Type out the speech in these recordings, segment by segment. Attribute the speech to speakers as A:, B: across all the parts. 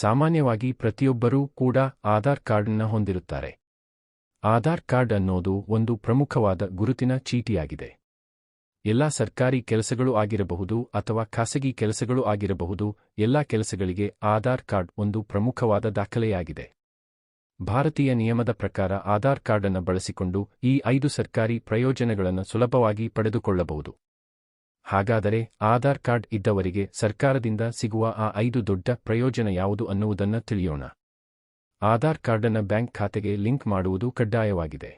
A: ಸಾಮಾನ್ಯವಾಗಿ ಪ್ರತಿಯೊಬ್ಬರೂ ಕೂಡ ಆಧಾರ್ ಕಾರ್ಡ್ನ ಹೊಂದಿರುತ್ತಾರೆ. ಆಧಾರ್ ಕಾರ್ಡ್ ಅನ್ನೋದು ಒಂದು ಪ್ರಮುಖವಾದ ಗುರುತಿನ ಚೀಟಿಯಾಗಿದೆ. ಎಲ್ಲ ಸರ್ಕಾರಿ ಕೆಲಸಗಳು ಆಗಿರಬಹುದು ಅಥವಾ ಖಾಸಗಿ ಕೆಲಸಗಳು ಆಗಿರಬಹುದು, ಎಲ್ಲ ಕೆಲಸಗಳಿಗೆ ಆಧಾರ್ ಕಾರ್ಡ್ ಒಂದು ಪ್ರಮುಖವಾದ ದಾಖಲೆಯಾಗಿದೆ. ಭಾರತೀಯ ನಿಯಮದ ಪ್ರಕಾರ ಆಧಾರ್ ಕಾರ್ಡ್ ಅನ್ನು ಬಳಸಿಕೊಂಡು ಈ ಐದು ಸರ್ಕಾರಿ ಪ್ರಯೋಜನಗಳನ್ನು ಸುಲಭವಾಗಿ ಪಡೆದುಕೊಳ್ಳಬಹುದು. ಹಾಗಾದರೆ ಆಧಾರ್ ಕಾರ್ಡ್ ಇದ್ದವರಿಗೆ ಸರ್ಕಾರದಿಂದ ಸಿಗುವ ಆ ಐದು ದೊಡ್ಡ ಪ್ರಯೋಜನ ಯಾವುದು ಅನ್ನುವುದನ್ನು ತಿಳಿಯೋಣ. ಆಧಾರ್ ಕಾರ್ಡನ್ನು ಬ್ಯಾಂಕ್ ಖಾತೆಗೆ ಲಿಂಕ್ ಮಾಡುವುದು ಕಡ್ಡಾಯವಾಗಿದೆ.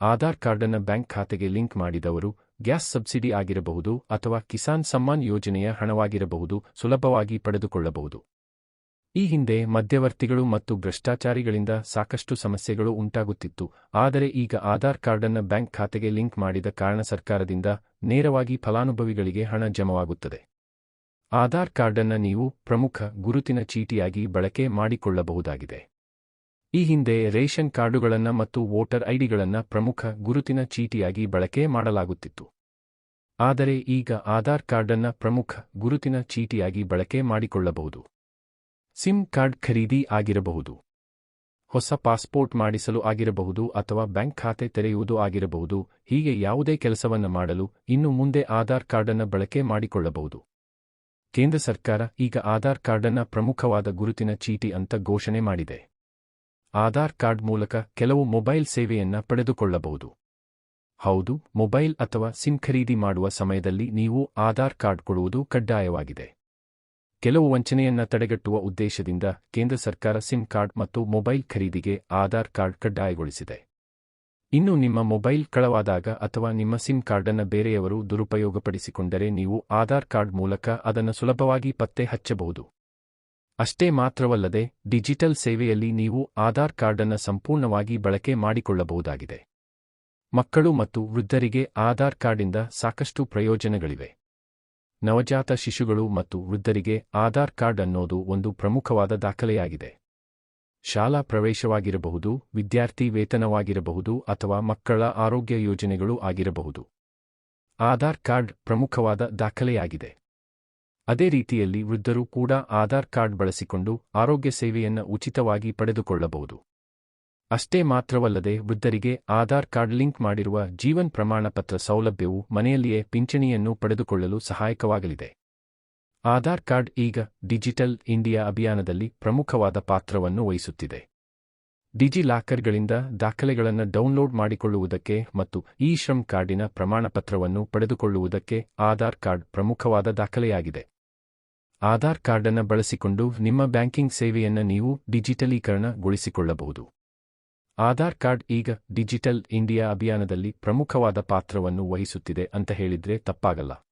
A: ಆಧಾರ್ ಕಾರ್ಡನ್ನು ಬ್ಯಾಂಕ್ ಖಾತೆಗೆ ಲಿಂಕ್ ಮಾಡಿದವರು ಗ್ಯಾಸ್ ಸಬ್ಸಿಡಿ ಆಗಿರಬಹುದು ಅಥವಾ ಕಿಸಾನ್ ಸಮ್ಮಾನ್ ಯೋಜನೆಯ ಹಣವಾಗಿರಬಹುದು ಸುಲಭವಾಗಿ ಪಡೆದುಕೊಳ್ಳಬಹುದು. ಈ ಹಿಂದೆ ಮಧ್ಯವರ್ತಿಗಳು ಮತ್ತು ಭ್ರಷ್ಟಾಚಾರಿಗಳಿಂದ ಸಾಕಷ್ಟು ಸಮಸ್ಯೆಗಳು ಉಂಟಾಗುತ್ತಿತ್ತು, ಆದರೆ ಈಗ ಆಧಾರ್ ಕಾರ್ಡನ್ನು ಬ್ಯಾಂಕ್ ಖಾತೆಗೆ ಲಿಂಕ್ ಮಾಡಿದ ಕಾರಣ ಸರ್ಕಾರದಿಂದ ನೇರವಾಗಿ ಫಲಾನುಭವಿಗಳಿಗೆ ಹಣ ಜಮವಾಗುತ್ತದೆ. ಆಧಾರ್ ಕಾರ್ಡನ್ನು ನೀವು ಪ್ರಮುಖ ಗುರುತಿನ ಚೀಟಿಯಾಗಿ ಬಳಕೆ ಮಾಡಿಕೊಳ್ಳಬಹುದಾಗಿದೆ. ಈ ಹಿಂದೆ ರೇಷನ್ ಕಾರ್ಡುಗಳನ್ನು ಮತ್ತು ವೋಟರ್ ಐಡಿಗಳನ್ನು ಪ್ರಮುಖ ಗುರುತಿನ ಚೀಟಿಯಾಗಿ ಬಳಕೆ ಮಾಡಲಾಗುತ್ತಿತ್ತು. ಆದರೆ ಈಗ ಆಧಾರ್ ಕಾರ್ಡನ್ನು ಪ್ರಮುಖ ಗುರುತಿನ ಚೀಟಿಯಾಗಿ ಬಳಕೆ ಮಾಡಿಕೊಳ್ಳಬಹುದು. ಸಿಮ್ ಕಾರ್ಡ್ ಖರೀದಿ ಆಗಿರಬಹುದು. ಹೊಸ ಪಾಸ್ಪೋರ್ಟ್ ಮಾಡಿಸಲು ಆಗಿರಬಹುದು ಅಥವಾ ಬ್ಯಾಂಕ್ ಖಾತೆ ತೆರೆಯುವುದು ಆಗಿರಬಹುದು, ಹೀಗೆ ಯಾವುದೇ ಕೆಲಸವನ್ನು ಮಾಡಲು ಇನ್ನು ಮುಂದೆ ಆಧಾರ್ ಕಾರ್ಡನ್ನು ಬಳಕೆ ಮಾಡಿಕೊಳ್ಳಬಹುದು. ಕೇಂದ್ರ ಸರ್ಕಾರ ಈಗ ಆಧಾರ್ ಕಾರ್ಡನ್ನು ಪ್ರಮುಖವಾದ ಗುರುತಿನ ಚೀಟಿ ಅಂತ ಘೋಷಣೆ ಮಾಡಿದೆ. ಆಧಾರ್ ಕಾರ್ಡ್ ಮೂಲಕ ಕೆಲವು ಮೊಬೈಲ್ ಸೇವೆಯನ್ನ ಪಡೆದುಕೊಳ್ಳಬಹುದು. ಹೌದು, ಮೊಬೈಲ್ ಅಥವಾ ಸಿಮ್ ಖರೀದಿ ಮಾಡುವ ಸಮಯದಲ್ಲಿ ನೀವು ಆಧಾರ್ ಕಾರ್ಡ್ ಕೊಡುವುದು ಕಡ್ಡಾಯವಾಗಿದೆ. ಕೆಲವು ವಂಚನೆಯನ್ನ ತಡೆಗಟ್ಟುವ ಉದ್ದೇಶದಿಂದ ಕೇಂದ್ರ ಸರ್ಕಾರ ಸಿಮ್ ಕಾರ್ಡ್ ಮತ್ತು ಮೊಬೈಲ್ ಖರೀದಿಗೆ ಆಧಾರ್ ಕಾರ್ಡ್ ಕಡ್ಡಾಯಗೊಳಿಸಿದೆ. ಇನ್ನು ನಿಮ್ಮ ಮೊಬೈಲ್ ಕಳವಾದಾಗ ಅಥವಾ ನಿಮ್ಮ ಸಿಮ್ ಕಾರ್ಡನ್ನು ಬೇರೆಯವರು ದುರುಪಯೋಗಪಡಿಸಿಕೊಂಡರೆ ನೀವು ಆಧಾರ್ ಕಾರ್ಡ್ ಮೂಲಕ ಅದನ್ನು ಸುಲಭವಾಗಿ ಪತ್ತೆ ಹಚ್ಚಬಹುದು. ಅಷ್ಟೇ ಮಾತ್ರವಲ್ಲದೆ, ಡಿಜಿಟಲ್ ಸೇವೆಯಲ್ಲಿ ನೀವು ಆಧಾರ್ ಕಾರ್ಡನ್ನು ಸಂಪೂರ್ಣವಾಗಿ ಬಳಕೆ ಮಾಡಿಕೊಳ್ಳಬಹುದಾಗಿದೆ. ಮಕ್ಕಳು ಮತ್ತು ವೃದ್ಧರಿಗೆ ಆಧಾರ್ ಕಾರ್ಡಿಂದ ಸಾಕಷ್ಟು ಪ್ರಯೋಜನಗಳಿವೆ. ನವಜಾತ ಶಿಶುಗಳು ಮತ್ತು ವೃದ್ಧರಿಗೆ ಆಧಾರ್ ಕಾರ್ಡ್ ಅನ್ನೋದು ಒಂದು ಪ್ರಮುಖವಾದ ದಾಖಲೆಯಾಗಿದೆ. ಶಾಲಾ ಪ್ರವೇಶವಾಗಿರಬಹುದು, ವಿದ್ಯಾರ್ಥಿ ವೇತನವಾಗಿರಬಹುದು ಅಥವಾ ಮಕ್ಕಳ ಆರೋಗ್ಯ ಯೋಜನೆಗಳು ಆಗಿರಬಹುದು. ಆಧಾರ್ ಕಾರ್ಡ್ ಪ್ರಮುಖವಾದ ದಾಖಲೆಯಾಗಿದೆ. ಅದೇ ರೀತಿಯಲ್ಲಿ ವೃದ್ಧರು ಕೂಡ ಆಧಾರ್ ಕಾರ್ಡ್ ಬಳಸಿಕೊಂಡು ಆರೋಗ್ಯ ಸೇವೆಯನ್ನು ಉಚಿತವಾಗಿ ಪಡೆದುಕೊಳ್ಳಬಹುದು. ಅಷ್ಟೇ ಮಾತ್ರವಲ್ಲದೆ ವೃದ್ಧರಿಗೆ ಆಧಾರ್ ಕಾರ್ಡ್ ಲಿಂಕ್ ಮಾಡಿರುವ ಜೀವನ್ ಪ್ರಮಾಣಪತ್ರ ಸೌಲಭ್ಯವು ಮನೆಯಲ್ಲಿಯೇ ಪಿಂಚಣಿಯನ್ನು ಪಡೆದುಕೊಳ್ಳಲು ಸಹಾಯಕವಾಗಲಿದೆ. ಆಧಾರ್ ಕಾರ್ಡ್ ಈಗ ಡಿಜಿಟಲ್ ಇಂಡಿಯಾ ಅಭಿಯಾನದಲ್ಲಿ ಪ್ರಮುಖವಾದ ಪಾತ್ರವನ್ನು ವಹಿಸುತ್ತಿದೆ. ಡಿಜಿ ಲಾಕರ್ಗಳಿಂದ ದಾಖಲೆಗಳನ್ನು ಡೌನ್ಲೋಡ್ ಮಾಡಿಕೊಳ್ಳುವುದಕ್ಕೆ ಮತ್ತು ಇ ಶ್ರಮ್ ಕಾರ್ಡಿನ ಪ್ರಮಾಣಪತ್ರವನ್ನು ಪಡೆದುಕೊಳ್ಳುವುದಕ್ಕೆ ಆಧಾರ್ ಕಾರ್ಡ್ ಪ್ರಮುಖವಾದ ದಾಖಲೆಯಾಗಿದೆ. ಆಧಾರ್ ಕಾರ್ಡನ್ನು ಬಳಸಿಕೊಂಡು ನಿಮ್ಮ ಬ್ಯಾಂಕಿಂಗ್ ಸೇವೆಯನ್ನು ನೀವು ಡಿಜಿಟಲೀಕರಣಗೊಳಿಸಿಕೊಳ್ಳಬಹುದು. ಆಧಾರ್ ಕಾರ್ಡ್ ಈಗ ಡಿಜಿಟಲ್ ಇಂಡಿಯಾ ಅಭಿಯಾನದಲ್ಲಿ ಪ್ರಮುಖವಾದ ಪಾತ್ರವನ್ನು ವಹಿಸುತ್ತಿದೆ ಅಂತ ಹೇಳಿದ್ರೆ ತಪ್ಪಾಗಲ್ಲ.